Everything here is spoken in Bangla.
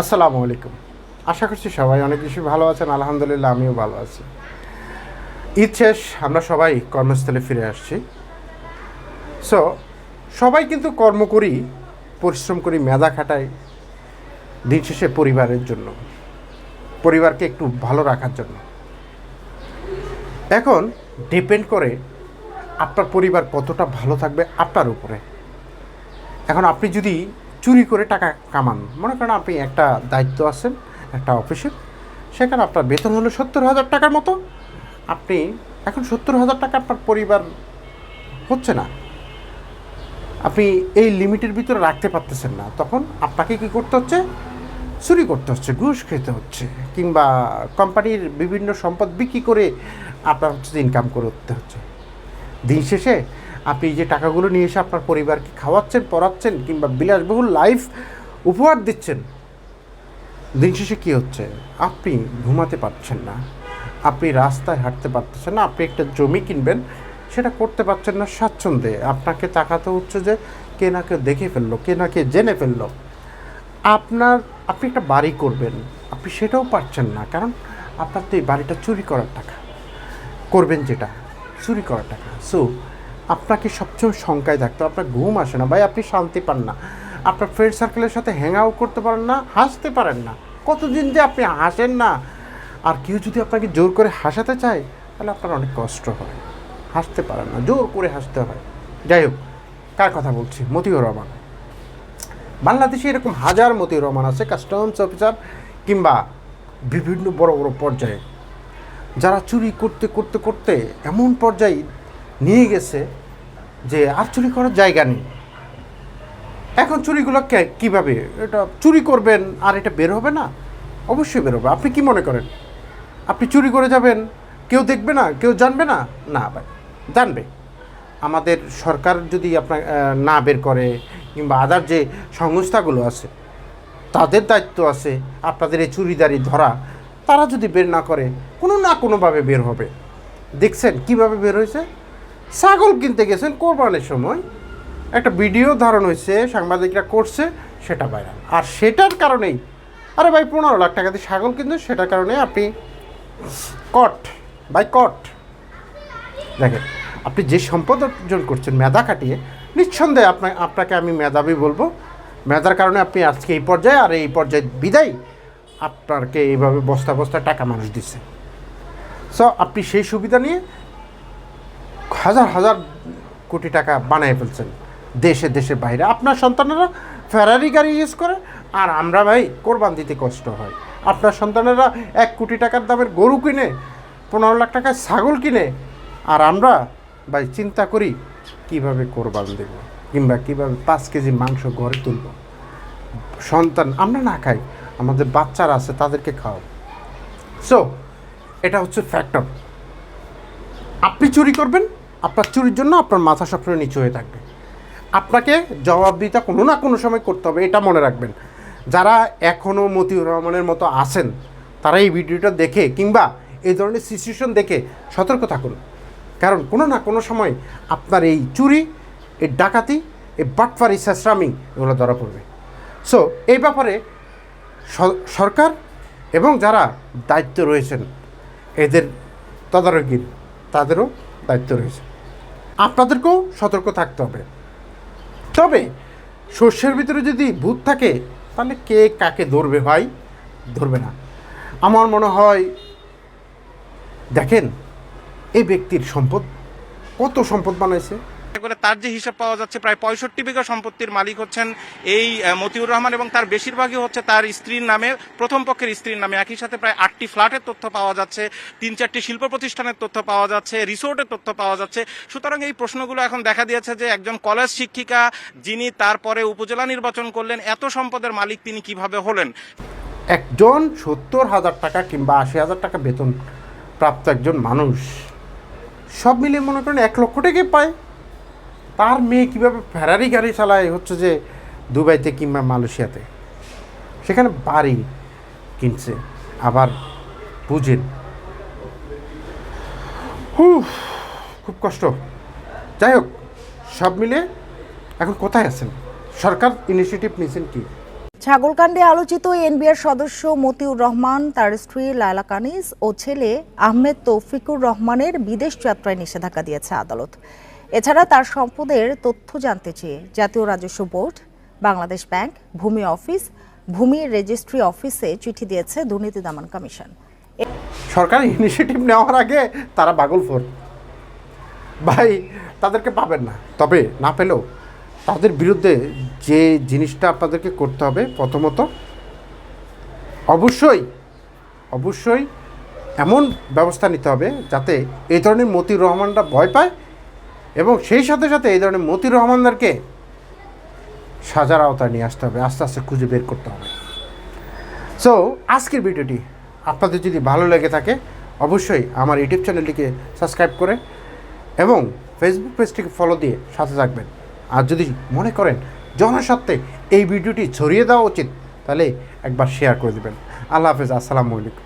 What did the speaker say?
আসসালামু আলাইকুম। আশা করছি সবাই অনেক বেশি ভালো আছেন, আলহামদুলিল্লাহ আমিও ভালো আছি। ঈদ শেষ, আমরা সবাই কর্মস্থলে ফিরে আসছি। সো সবাই কিন্তু কর্ম করি, পরিশ্রম করি, মেধা খাটাই দিন শেষে পরিবারের জন্য, পরিবারকে একটু ভালো রাখার জন্য। এখন ডিপেন্ড করে আপনার পরিবার কতটা ভালো থাকবে আপনার উপরে। এখন আপনি যদি চুরি করে টাকা কামান। মনে করেন আপনি একটা দায়িত্ব আছেন, একটা অফিসের সেখানে আপনার বেতন হলো সত্তর হাজার টাকার মতো। আপনি এখন সত্তর হাজার টাকা আপনার পরিবার হচ্ছে না। আপনি এই লিমিটের ভিতরে রাখতে পারতেছেন না। তখন আপনাকে কি করতে হচ্ছে? চুরি করতে হচ্ছে, ঘুষ খেতে হচ্ছে, কিংবা কোম্পানির বিভিন্ন সম্পদ বিক্রি করে আপনার হচ্ছে ইনকাম করতে হচ্ছে। দিন শেষে আপনি যে টাকাগুলো নিয়ে এসে আপনার পরিবারকে খাওয়াচ্ছেন, পড়াচ্ছেন কিংবা বিলাসবহুল লাইফ উপহার দিচ্ছেন, দিন শেষে কী হচ্ছে? আপনি ঘুমাতে পারছেন না, আপনি রাস্তায় হাঁটতে পারতেছেন না, আপনি একটা জমি কিনবেন, সেটা করতে পারছেন না স্বাচ্ছন্দ্যে। আপনাকে তাকাতে হচ্ছে যে কে না কেউ দেখে ফেলল, কে না কে জেনে ফেলল। আপনার, আপনি একটা বাড়ি করবেন, আপনি সেটাও পারছেন না, কারণ আপনার তো এই বাড়িটা চুরি করার টাকা। করবেন যেটা? চুরি করার টাকা। সো আপনাকে সবসময় শঙ্কায় থাকতো আপনার ঘুম আসে না। ভাই, আপনি শান্তি পান না। আপনার ফ্রেন্ড সার্কেলের সাথে হ্যাং আউট করতে পারেন না, হাসতে পারেন না। কতদিন যে আপনি হাসেন না। আর কেউ যদি আপনাকে জোর করে হাসাতে চায়, তাহলে আপনার অনেক কষ্ট হয়। হাসতে পারেন না। জোর করে হাসতে হয়। যাই হোক, কার কথা বলছি? মতিউর রহমান। বাংলাদেশে এরকম হাজার মতিউর রহমান আছে কাস্টমস অফিসার কিংবা বিভিন্ন বড় বড় পর্যায়ে। যারা চুরি করতে করতে করতে এমন পর্যায়ে নিয়ে গেছে যে আর চুরি করার জায়গা নেই। এখন চুরিগুলো কীভাবে? এটা চুরি করবেন আর এটা বের হবে না? অবশ্যই বের হবে। আপনি কি মনে করেন? আপনি চুরি করে যাবেন, কেউ দেখবে না, কেউ জানবে না? না ভাই, জানবে। আমাদের সরকার যদি আপনার না বের করে কিংবা আদার যে সংস্থাগুলো আছে, তাদের দায়িত্ব আছে আপনাদের এই চুরিদারি ধরা, তারা যদি বের না করে, কোনো না কোনোভাবে বের হবে। দেখছেন কীভাবে বের হয়েছে? ছাগল কিনতে গেছেন কোরবানির সময়। একটা ভিডিও ধারণ হয়েছে, সাংবাদিকরা করছে, সেটা ভাইরাল আর সেটার কারণেই, আরে ভাই, পনেরো লাখ টাকা দিয়ে ছাগল কিনতে সেটার কারণে আপনি কট বাই কট দেখেন, আপনি যে সম্পদ অর্জন করছেন মেধা কাটিয়ে নিঃসন্দেহে আপনার আপনাকে আমি মেধাবী বলব। মেধার কারণে আপনি আজকে এই পর্যায়ে, আর এই পর্যায়ে বিদায় আপনাকে এইভাবে বস্তা বস্তা টাকা মানুষ দিচ্ছে। সো আপনি সেই সুবিধা নিয়ে হাজার হাজার কোটি টাকা বানিয়ে ফেলছেন দেশে দেশে বাইরে। আপনার সন্তানেরা ফেরারি গাড়ি ইউজ করে, আর আমরা ভাই কোরবান দিতে কষ্ট হয়। আপনার সন্তানেরা এক কোটি টাকার দামের গরু কিনে, পনেরো লাখ টাকায় ছাগল কিনে, আর আমরা ভাই চিন্তা করি কীভাবে কোরবান দেব কিংবা কীভাবে পাঁচ কেজি মাংস ঘরে তুলব। সন্তান, আমরা না খাই, আমাদের বাচ্চারা আছে, তাদেরকে খাও সো এটা হচ্ছে ফ্যাক্টর আপনি চুরি করবেন আপনার চুরির জন্য আপনার মাথা সবসময় নিচু হয়ে থাকবে। আপনাকে জবাবদিহিতা কোনো না কোনো সময় করতে হবে, এটা মনে রাখবেন। যারা এখনও মতিউর রহমানের মতো আছেন, তারা এই ভিডিওটা দেখে কিংবা এই ধরনের সিচুয়েশন দেখে সতর্ক থাকুন। কারণ কোনো না কোনো সময় আপনার এই চুরি, এই ডাকাতি, এই বাটফারি, শেষরামি এগুলো ধরা পড়বে। সো এই ব্যাপারে সরকার এবং যারা দায়িত্ব রয়েছেন, এদের তদারকির, তাদেরও দায়িত্ব রয়েছে। আপনাদেরকেও সতর্ক থাকতে হবে। তবে শস্যের ভিতরে যদি ভূত থাকে, তাহলে কে কাকে ধরবে ভাই? ধরবে না। আমার মনে হয়, দেখেন, এই ব্যক্তির সম্পদ কত সম্পদ বানাইছে? করে তার যে হিসাব পাওয়া যাচ্ছে, প্রায় পঁয়ষট্টি বিঘা সম্পত্তির মালিক হচ্ছেন এই মতিউর রহমান এবং তার বেশিরভাগই হচ্ছে তার স্ত্রীর নামে, প্রথম পক্ষের স্ত্রীর নামে। একই সাথে প্রায় আটটি ফ্ল্যাটের তথ্য পাওয়া যাচ্ছে, তিন চারটি শিল্প প্রতিষ্ঠানের তথ্য পাওয়া যাচ্ছে, রিসোর্টের তথ্য পাওয়া যাচ্ছে। সুতরাং এই প্রশ্নগুলো এখন দেখা দিয়েছে যে একজন কলেজ শিক্ষিকা যিনি তারপরে উপজেলা নির্বাচন করলেন, এত সম্পদের মালিক তিনি কীভাবে হলেন? একজন সত্তর হাজার টাকা কিংবা আশি হাজার টাকা বেতন প্রাপ্ত একজন মানুষ, সব মিলিয়ে মনে করেন এক লক্ষ টাকাই পায়। তার মেয়ে কীভাবে ফেরারি গাড়ি চালায় হচ্ছে যে দুবাইতে কিংবা মালয়েশিয়াতে? সেখানে বাড়ি কিনছে আবার বুঝেন। হুফ, খুব কষ্ট। যাই হোক সব মিলে এখন কোথায় আছেন? সরকার ইনিশিয়েটিভ নিয়েছেন কি? ছাগলকাণ্ডে আলোচিত এনবিআর সদস্য মতিউর রহমান তার স্ত্রী লায়লা কানিজ ও ছেলে আহমেদ তৌফিকুর রহমানের বিদেশ যাত্রায় নিষেধাজ্ঞা দিয়েছে আদালত। এছাড়া তার সম্পদের তথ্য জানতে চেয়ে জাতীয় রাজস্ব বোর্ড, বাংলাদেশ ব্যাংক, ভূমি অফিস, ভূমি রেজিস্ট্রি অফিসে চিঠি দিয়েছে দুর্নীতি দমন কমিশন। সরকার ইনিশিয়েটিভ নেওয়ার আগে তারা বাগলফোর ভাই, তাদেরকে পাবেন না। তবে না পেলেও তাদের বিরুদ্ধে যে জিনিসটা আপনাদেরকে করতে হবে প্রথমত, অবশ্যই অবশ্যই এমন ব্যবস্থা নিতে হবে যাতে এই ধরনের মতিউর রহমানরা ভয় পায় এবং সেই সাথে সাথে এই ধরনের মতিউর রহমানদারকে সাজার আওতায় নিয়ে আসতে হবে, আস্তে আস্তে খুঁজে বের করতে হবে। সো আজকের ভিডিওটি আপনাদের যদি ভালো লেগে থাকে, অবশ্যই আমার ইউটিউব চ্যানেলটিকে সাবস্ক্রাইব করে এবং ফেসবুক পেজটিকে ফলো দিয়ে সাথে থাকবেন। আর যদি মনে করেন জনস্বার্থে এই ভিডিওটি ছড়িয়ে দেওয়া উচিত, তাহলে একবার শেয়ার করে দেবেন। আল্লাহ হাফেজ, আসসালামু আলাইকুম।